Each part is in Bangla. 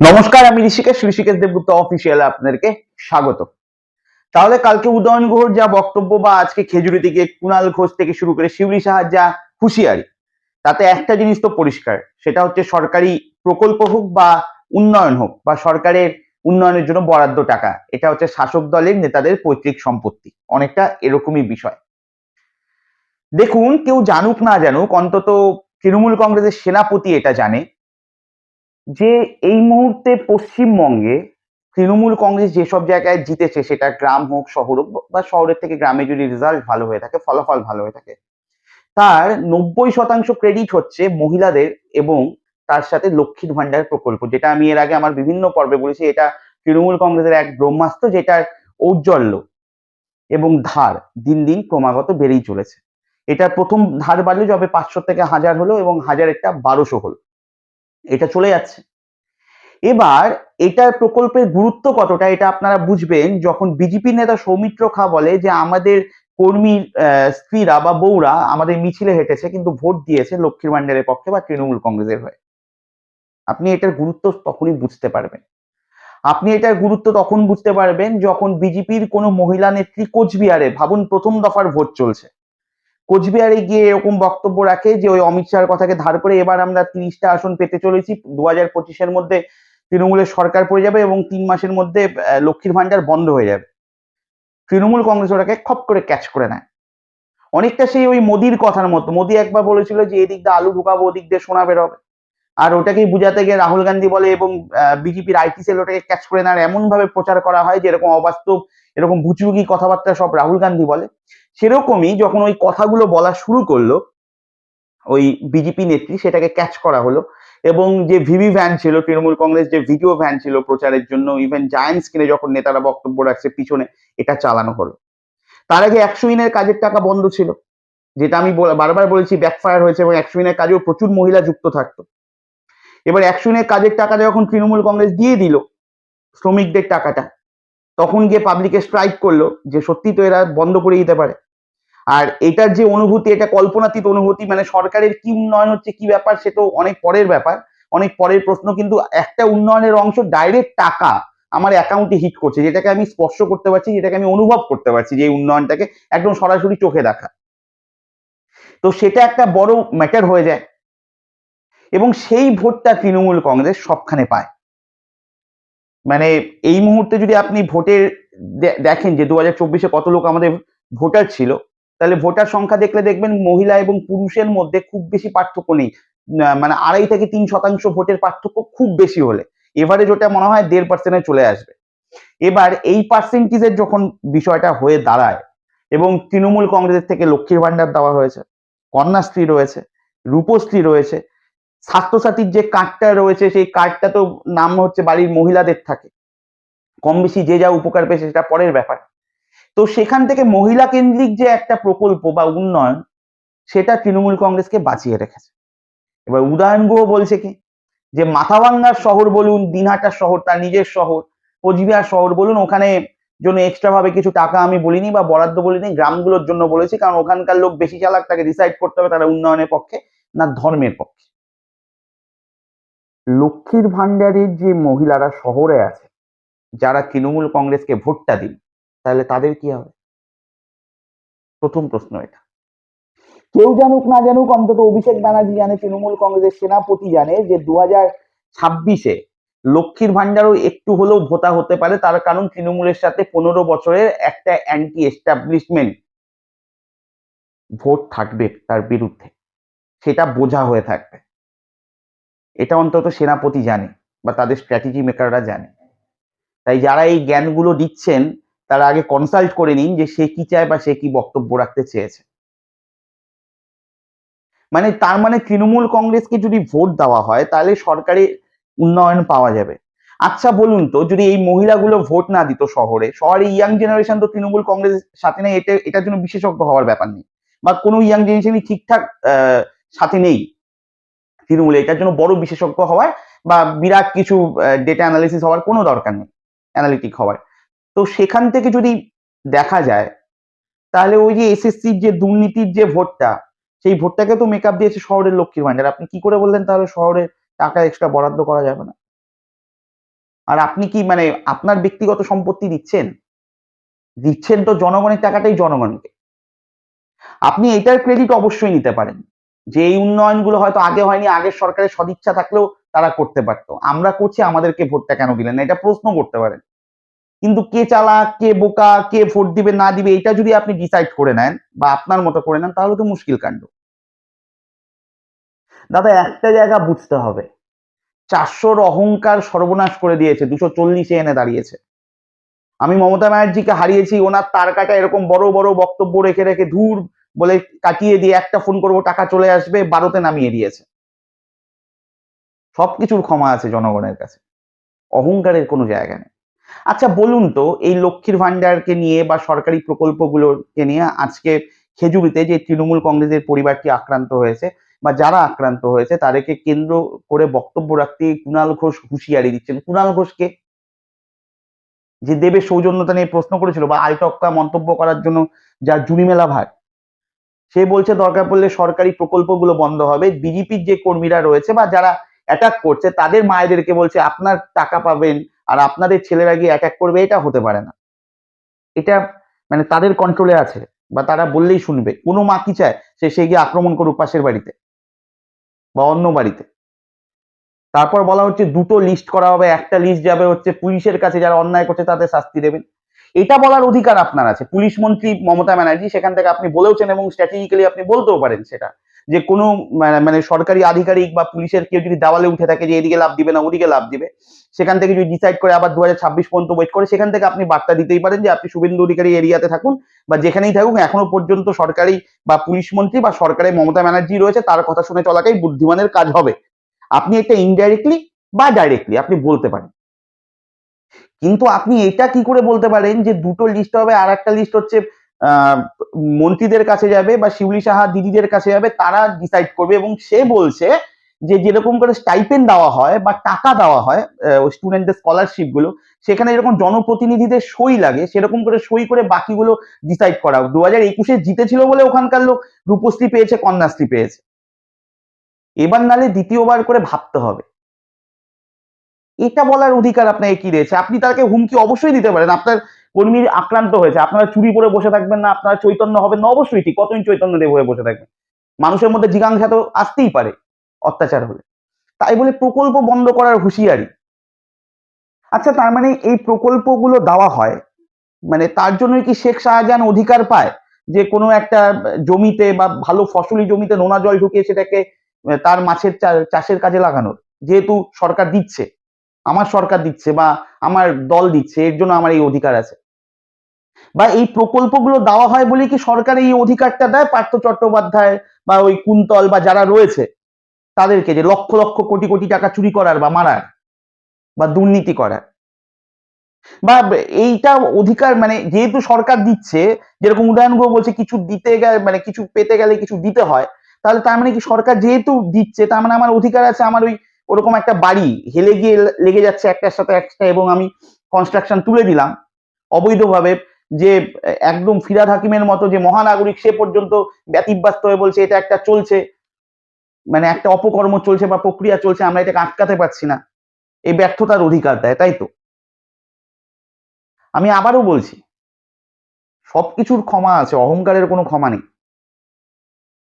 নমস্কার, আমি ঋষিকেশ ঋষিকেশ দেবগুপ্ত অফিসিয়াল আপনাদেরকে স্বাগত। তাহলে কালকে উদয়ন গুহর যা বক্তব্য বা আজকে খেজুরি থেকে কুণাল ঘোষ থেকে শুরু করে শিউলি সাহার যা হুঁশিয়ারি, তাতে একটা জিনিস তো পরিষ্কার, সেটা হচ্ছে সরকারি প্রকল্প হোক বা উন্নয়ন হোক, বা সরকারের উন্নয়নের জন্য বরাদ্দ টাকা, এটা হচ্ছে শাসক দলের নেতাদের পৈতৃক সম্পত্তি, অনেকটা এরকমই বিষয়। দেখুন, কেউ জানুক না জানুক, অন্তত তৃণমূল কংগ্রেসের সেনাপতি এটা জানে যে এই মুহূর্তে পশ্চিমবঙ্গে তৃণমূল কংগ্রেস যেসব জায়গায় জিতেছে, সেটা গ্রাম হোক, শহর হোক, বা শহরের থেকে গ্রামে যদি রেজাল্ট ভালো হয়ে থাকে, ফলাফল ভালো হয়ে থাকে, তার নব্বই শতাংশ ক্রেডিট হচ্ছে মহিলাদের এবং তার সাথে লক্ষ্মীর ভান্ডার প্রকল্প, যেটা আমি এর আগে আমার বিভিন্ন পর্বে বলেছি, এটা তৃণমূল কংগ্রেসের এক ব্রহ্মাস্ত্র যেটার ঔজ্জ্বল্য এবং ধার দিন দিন ক্রমাগত বেড়েই চলেছে। এটা প্রথম ধার বাড়লো যবে পাঁচশো থেকে হাজার হলো এবং হাজার একটা বারোশো হলো। এটা চলে যাচ্ছে। এবার এটার প্রকল্পের গুরুত্ব কতটা এটা আপনারা বুঝবেন যখন বিজেপি নেতা সৌমিত্র খা বলে যে আমাদের কর্মী স্ত্রীরা বা বউরা আমাদের মিছিলে হেঁটেছে কিন্তু ভোট দিয়েছে লক্ষ্মীর ভান্ডারের পক্ষে বা তৃণমূল কংগ্রেসের হয়ে। আপনি এটার গুরুত্ব তখনই বুঝতে পারবেন। আপনি এটার গুরুত্ব তখন বুঝতে পারবেন যখন বিজেপির কোনো মহিলা নেত্রী কোচবিহারে, ভাবুন প্রথম দফার ভোট চলছে। কোচবিহারে গিয়ে এরকম বক্তব্য রাখে যে ওই অমিত শাহের কথাকে ধার করে এবার আমরা তিরিশটা আসন পেতে চলেছি। দু হাজার পঁচিশের মধ্যে তৃণমূলের সরকার পড়ে যাবে এবং তিন মাসের মধ্যে লক্ষ্মীর ভাণ্ডার বন্ধ হয়ে যাবে। তৃণমূল কংগ্রেস ওটাকে খপ করে ক্যাচ করে নেয়। অনেকটা সেই ওই মোদির কথার মতো। মোদি একবার বলেছিল যে, এদিক দিয়ে আলু ঢুকাবো, ওদিক দিয়ে সোনা বেরোবে। আর ওটাকেই বুঝাতে গিয়ে রাহুল গান্ধী বলে এবং বিজেপির আইটি সেল ওটাকে ক্যাচ করে নেয় আর এমন ভাবে প্রচার করা হয় যে এরকম অবাস্তব, এরকম ভুচুকি কথাবার্তা সব রাহুল গান্ধী বলে। সেরকমই যখন ওই কথাগুলো বলা শুরু করল, ওই বিজেপি নেত্রী সেটাকে ক্যাচ করা হলো এবং যে ভিভি ভ্যান ছিল, তৃণমূল কংগ্রেস যে ভিডিও ভ্যান ছিল প্রচারের জন্য ইভেন জায়ান্ট স্ক্রিনে যখন নেতারা বক্তব্য রাখছে পিছনে, এটা চালানো হলো। তার আগে একশো ইনের কাজের টাকা বন্ধ ছিল, যেটা আমি বারবার বলেছি ব্যাকফায়ার হয়েছে এবং একশো ইনের কাজেও প্রচুর মহিলা যুক্ত থাকতো। এবার একশো ইনের কাজের টাকাটা যখন তৃণমূল কংগ্রেস দিয়ে দিল, শ্রমিকদের টাকাটা, তখন গিয়ে পাবলিকে স্ট্রাইক করল যে সত্যি তো এরা বন্ধ করে দিতে পারে। আর এটার যে অনুভূতি, এটা কল্পনাতীত অনুভূতি মানে সরকারের কি উন্নয়ন হচ্ছে, কি ব্যাপার, সে তো অনেক পরের ব্যাপার। অনেক পরের প্রশ্ন, কিন্তু একটা উন্নয়নের অংশ ডাইরেক্ট টাকা আমার অ্যাকাউন্টে হিট করছে, যেটাকে আমি স্পর্শ করতে পারছি, যেটাকে আমি অনুভব করতে পারছি যে উন্নয়নটাকে একদম সরাসরি চোখে দেখা। তো সেটা একটা বড় ম্যাটার হয়ে যায়। এবং সেই ভোটটা তৃণমূল কংগ্রেস সবখানে পায়। মানে এই মুহূর্তে যদি আপনি ভোটের দেখেন যে দু হাজার চব্বিশে কত লোক আমাদের ভোটার ছিল, তাহলে ভোটার সংখ্যা দেখলে দেখবেন মহিলা এবং পুরুষের মধ্যে খুব বেশি পার্থক্য নেই। মানে আড়াই থেকে তিন শতাংশ ভোটের পার্থক্য খুব বেশি হলে। এবারে যেটা মনে হয় দেড় পার্সেন্টে চলে আসবে। এবার এই পার্সেন্টেজের যখন বিষয়টা হয়ে দাঁড়ায় এবং তৃণমূল কংগ্রেসের থেকে লক্ষ্মীর ভান্ডার দেওয়া হয়েছে, কন্যাশ্রী রয়েছে, রূপশ্রী রয়েছে স্বাস্থ্যসাথীর যে কার্ডটা রয়েছে, সেই কার্ডটা তো নাম হচ্ছে বাড়ির মহিলাদের থাকে। কম বেশি যে যা উপকার পেয়েছে সেটা পরের ব্যাপার। তো সেখান থেকে মহিলা কেন্দ্রিক যে একটা প্রকল্প বা উন্নয়ন, সেটা তৃণমূল কংগ্রেসকে বাঁচিয়ে রেখেছে। এবার উদয়ন গুহ বলছে কি? যে মাথাভাঙ্গার শহর বলুন দিনহাটার শহর, তার নিজের শহর, কোচবিহার শহর বলুন, ওখানে জন্য এক্সট্রা ভাবে কিছু টাকা আমি বলিনি বা বরাদ্দ বলিনি, গ্রামগুলোর জন্য বলেছি, কারণ ওখানকার লোক বেশি চালাক, তাকে ডিসাইড করতে হবে তারা উন্নয়নের পক্ষে না ধর্মের পক্ষে। লক্ষ্মীর ভান্ডারের যে মহিলারা শহরে আছে, যারা তৃণমূল কংগ্রেসকে ভোটটা দিন তাহলে তাদের কি হবে? প্রথম প্রশ্ন এটা। কেউ জানুক না জানুক, অন্তত অভিষেক ব্যানার্জি জানে, তৃণমূল কংগ্রেসের সেনাপতি জানে যে দু হাজার ছাব্বিশে লক্ষ্মীর ভান্ডারও একটু হলেও ভোতা হতে পারে, তার কারণ তৃণমূলের সাথে পনেরো বছরের একটা অ্যান্টি এস্টাবলিশমেন্ট ভোট থাকবে তার বিরুদ্ধে। সেটা বোঝা হয়ে থাকবে। এটা অন্তত সেনাপতি জানে বা তাদের স্ট্র্যাটেজি মেকাররা জানে। তাই যারা এই জ্ঞানগুলো দিচ্ছেন, তারা আগে কনসাল্ট করে নিন যে সে কি চায় বা সে কি বক্তব্য রাখতে চেয়েছে। মানে তার মানে তৃণমূল কংগ্রেসকে যদি ভোট দেওয়া হয়, তাহলে সরকারি উন্নয়ন পাওয়া যাবে। আচ্ছা বলুন তো, যদি এই মহিলাগুলো ভোট না দিত শহরে শহরে ইয়াং জেনারেশন তো তৃণমূল কংগ্রেসের সাথে নেই, এটা, এটার জন্য বিশেষজ্ঞ হওয়ার ব্যাপার নেই। বা কোনো ইয়াং জেনারেশনই ঠিকঠাক সাথে নেই। তৃণমূলে, এটার জন্য বড় বিশেষজ্ঞ হওয়ার বা বিরাট কিছু ডেটা অ্যানালিসিস হওয়ার কোনো দরকার নেই অ্যানালিটিক হওয়ার। তো সেখান থেকে যদি দেখা যায়, তাহলে ওই যে এসএসসির যে দুর্নীতির যে ভোটটা, সেই ভোটটাকে তো মেকআপ দিয়েছে শহরের লক্ষ্মীর ভান্ডার আপনি কি করে বললেন তাহলে শহরে টাকা এক্সট্রা বরাদ্দ করা যাবে না? আর আপনি কি মানে আপনার ব্যক্তিগত সম্পত্তি দিচ্ছেন? দিচ্ছেন তো জনগণের টাকাটাই জনগণকে। আপনি এটার ক্রেডিট অবশ্যই নিতে পারেন। যে এই উন্নয়নগুলো হয়তো আগে হয়নি, আগের সরকারের সদিচ্ছা থাকলেও তারা করতে পারতো। আমরা করছি, আমাদেরকে ভোটটা কেন দিলেন না? এটা প্রশ্ন করতে পারেন। কিন্তু কে চালাক, কে বোকা, কে ভোট দিবে, না দিবে, এটা যদি আপনি ডিসাইড করে নেন বা আপনার মতো করে নেন, তাহলে তো মুশকিল কাণ্ড। দাদা, একটা জায়গা বুঝতে হবে। চারশোর অহংকার সর্বনাশ করে দিয়েছে, দুশো চল্লিশে এনে দাঁড়িয়েছে। আমি মমতা ব্যানার্জিকে হারিয়েছি, ওনার তার কাটা এরকম বড় বড় বক্তব্য রেখে রেখে ধূর বলে কাটিয়ে দিয়ে একটা ফোন করব, টাকা চলে আসবে, বারোতে নামিয়ে দিয়েছে। সবকিছুর ক্ষমা আছে জনগণের কাছে। অহংকারের কোনো জায়গা নেই। আচ্ছা বলুন তো, এই লক্ষ্মীর ভান্ডারকে নিয়ে বা সরকারি প্রকল্পগুলোকে নিয়ে আজকে খেজুরিতে যে তৃণমূল কংগ্রেসের পরিবারটি আক্রান্ত হয়েছে বা যারা আক্রান্ত হয়েছে, তাদেরকে কেন্দ্র করে বক্তব্য রাখতে কুণাল ঘোষ হুঁশিয়ারি দিচ্ছেন। কুণাল ঘোষকে যে দেবের সৌজন্যতা নিয়ে প্রশ্ন করেছিল বা আলটক্কা মন্তব্য করার জন্য যার জুড়ি মেলা ভার সে বলছে, দরকার পড়লে সরকারি প্রকল্পগুলো বন্ধ হবে। বিজেপির যে কর্মীরা রয়েছে বা যারা অ্যাটাক করছে, তাদের মায়েদেরকে বলছে, আপনার টাকা পাবেন আর আপনাদের ছেলেরা গিয়ে অ্যাটাক করবে। এটা হতে পারে না। এটা মানে তাদের কন্ট্রোলে আছে বা তারা বললেই শুনবে। কোনো মা কি চায়? সে সে গিয়ে আক্রমণ করুক পাশের বাড়িতে বা অন্য বাড়িতে। তারপর বলা হচ্ছে, দুটো লিস্ট করা হবে। একটা লিস্ট যাবে হচ্ছে পুলিশের কাছে। যারা অন্যায় করছে, তাদের শাস্তি দেবেন। এটা বলার অধিকার আপনার আছে। পুলিশ মন্ত্রী মমতা ব্যানার্জি সেখান থেকে আপনি বলেওছেন এবং স্ট্র্যাটেজিক্যালি আপনি বলতেও পারেন সেটা। যে কোনো, মানে- মানে সরকারি আধিকারিক বা পুলিশের কেউ যদি দেওয়ালে উঠে থাকে যে এদিকে লাভ দিবে না, ওদিকে লাভ দিবে, সেখান থেকে যদি ডিসাইড করে আবার দু পর্যন্ত ওয়েট করে, সেখান থেকে আপনি বার্তা দিতেই পারেন যে আপনি শুভেন্দু অধিকারী এরিয়াতে থাকুন বা যেখানেই থাকুন এখনও পর্যন্ত সরকারি বা পুলিশ মন্ত্রী বা সরকারের মমতা ব্যানার্জি রয়েছে, তার কথা শুনে চলাটাই বুদ্ধিমানের কাজ হবে। আপনি একটা ইনডাইরেক্টলি বা ডাইরেক্টলি আপনি বলতে পারেন। কিন্তু আপনি এটা কি করে বলতে পারেন যে দুটো লিস্ট হবে? আর একটা লিস্ট হচ্ছে মন্ত্রীদের কাছে যাবে বা শিউলি সাহা দিদিদের কাছে যাবে, তারা ডিসাইড করবে এবং সে বলছে যে যেরকম করে স্টাইপেন্ড দেওয়া হয় বা টাকা দেওয়া হয় স্টুডেন্টদের স্কলারশিপগুলো, সেখানে যেরকম জনপ্রতিনিধিদের সই লাগে, সেরকম করে সই করে বাকিগুলো ডিসাইড করা। দু হাজার একুশে জিতেছিল বলে ওখানকার লোক, রূপশ্রী পেয়েছে, কন্যাশ্রী পেয়েছে। এবার নালে দ্বিতীয়বার করে ভাবতে হবে। এটা বলার অধিকার আপনাকে কি রয়েছে? আপনি তাকে হুমকি অবশ্যই দিতে পারেন। আপনার কর্মী আক্রান্ত হয়েছে। আপনারা চুরি করে বসে থাকবেন না, আপনারা চৈতন্য হবেন না, অবশ্যই ঠিক। কতদিন চৈতন্য দেব হয়ে বসে থাকবেন? মানুষের মধ্যে জিজ্ঞাসা তো আসতেই পারে অত্যাচার হলে। তাই বলে প্রকল্প বন্ধ করার হুঁশিয়ারি। আচ্ছা তার মানে এই প্রকল্পগুলো দেওয়া হয় মানে তার জন্য কি শেখ শাহজাহান অধিকার পায় যে কোনো একটা জমিতে বা ভালো ফসলি জমিতে নোনা জল ঢুকিয়ে সেটাকে তার মাছের চাষের কাজে লাগানোর? যেহেতু সরকার দিচ্ছে। আমার সরকার দিচ্ছে বা আমার দল দিচ্ছে, এর জন্য আমার এই অধিকার আছে। বা এই প্রকল্পগুলো দেওয়া হয় বলে কি সরকার এই অধিকারটা দেয়? পার্থ চট্টোপাধ্যায় বা ওই কুন্তল বা যারা রয়েছে, তাদেরকে যে লক্ষ লক্ষ কোটি কোটি টাকা চুরি করার বা মারার বা দুর্নীতি করার। বা এইটা অধিকার মানে যেহেতু সরকার দিচ্ছে, যেরকম উদাহরণগুলো বলছে কিছু দিতে গেলে মানে কিছু পেতে গেলে কিছু দিতে হয়, তাহলে তার মানে কি সরকার যেহেতু দিচ্ছে, তার মানে আমার অধিকার আছে, আমার ওই ওরকম একটা বাড়ি হেলে গিয়ে লেগে যাচ্ছে একটার সাথে একটা এবং আমি কনস্ট্রাকশন তুলে দিলাম। অবৈধভাবে যে একদম ফিরাদ হাকিমের মতো যে মহানাগরিক সে পর্যন্ত ব্যতিব্যস্ত হয়ে বলছে, এটা একটা চলছে। মানে একটা অপকর্ম চলছে বা প্রক্রিয়া চলছে, আমরা এটাকে আটকাতে পারছি না। এই ব্যর্থতার অধিকার দেয়, তাই তো? আমি আবারও বলছি, সবকিছুর ক্ষমা আছে, অহংকারের কোনো ক্ষমা নেই।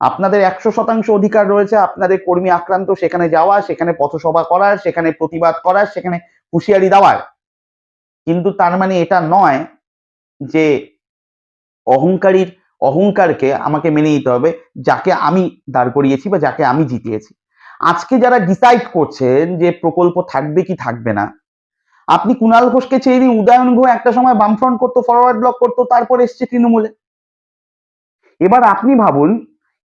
আপনাদের একশো শতাংশ অধিকার রয়েছে, আপনাদের কর্মী আক্রান্ত, সেখানে যাওয়া, সেখানে পথসভা করার সেখানে প্রতিবাদ করার সেখানে হুঁশিয়ারি দেওয়ার। কিন্তু তার মানে এটা নয় যে অহংকারীর, অহংকারকে আমাকে মেনে নিতে হবে, যাকে আমি দাঁড় করিয়েছি বা যাকে আমি জিতিয়েছি। আজকে যারা ডিসাইড করছেন যে প্রকল্প থাকবে কি থাকবে না, আপনি কুণাল ঘোষকে চেয়ে দিন উদয়ন ঘোষ একটা সময় বামফ্রন্ট করতো ফরওয়ার্ড ব্লক করতো, তারপর এসছে তৃণমূলে। এবার আপনি ভাবুন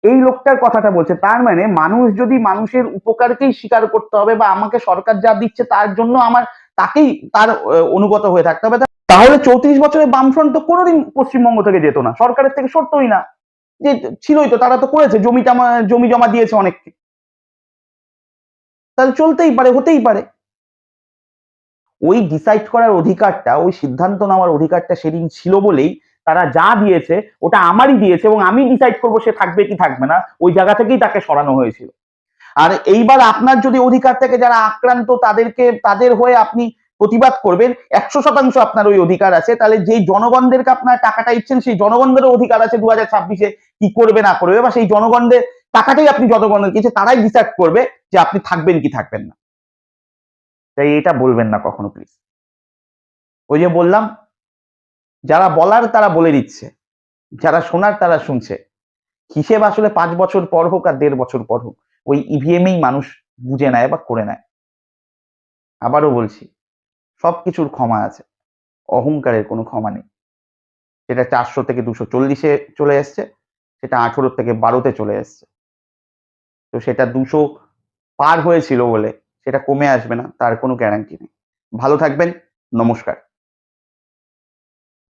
এই লোকটার কথাটা বলছে। তার মানে মানুষ যদি মানুষের উপকারকেই স্বীকার করতে হবে বা আমাকে সরকার যা দিচ্ছে তার জন্য আমার তাকেই তার অনুগত হয়ে থাকতে হবে তাহলে চৌত্রিশ বছরের বামফ্রন্ট তো কোনোদিন পশ্চিমবঙ্গ থেকে যেত না। সরকারের থেকে সরতই না। যে ছিলই তো, তারা তো করেছে, জমি জমা জমি জমা দিয়েছে অনেককে। তাহলে চলতেই পারে, হতেই পারে। ওই ডিসাইড করার অধিকারটা, ওই সিদ্ধান্ত নেওয়ার অধিকারটা সেদিন ছিল বলেই তারা যা দিয়েছে, ওটা আমারই দিয়েছে এবং আমি ডিসাইড করব সে থাকবে কি থাকবে না। ওই জায়গা থেকেই তাকে সরানো হয়েছিল। আর এইবার আপনার যদি অধিকার থেকে যারা আক্রান্ত, তাদেরকে, তাদের হয়ে আপনি প্রতিবাদ করবেন, একশো শতাংশ আপনার ওই অধিকার আছে। তাহলে যেই জনগণদেরকে আপনার টাকাটা ইচ্ছেন, সেই জনগণদেরও অধিকার আছে দু হাজার ছাব্বিশে কি করবে, না করবে বা সেই জনগণদের টাকাটাই আপনি জনগণের কিছু, তারাই ডিসাইড করবে যে আপনি থাকবেন কি থাকবেন না। তাই এটা বলবেন না কখনো প্লিজ ওই যে বললাম যারা বলার তারা বলে দিচ্ছে, যারা শোনার তারা শুনছে। হিসেব আসলে পাঁচ বছর পর হোক আর দেড় বছর পর হোক, ওই ইভিএমেই মানুষ বুঝে নেয় বা করে নেয়। আবারও বলছি সব কিছুর ক্ষমা আছে, অহংকারের কোনো ক্ষমা নেই। সেটা চারশো থেকে দুশো চল্লিশে চলে এসছে, সেটা আঠেরো থেকে বারোতে চলে এসছে। তো সেটা দুশো পার হয়েছিল বলে, সেটা কমে আসবে না, তার কোনো গ্যারান্টি নেই। ভালো থাকবেন, নমস্কার।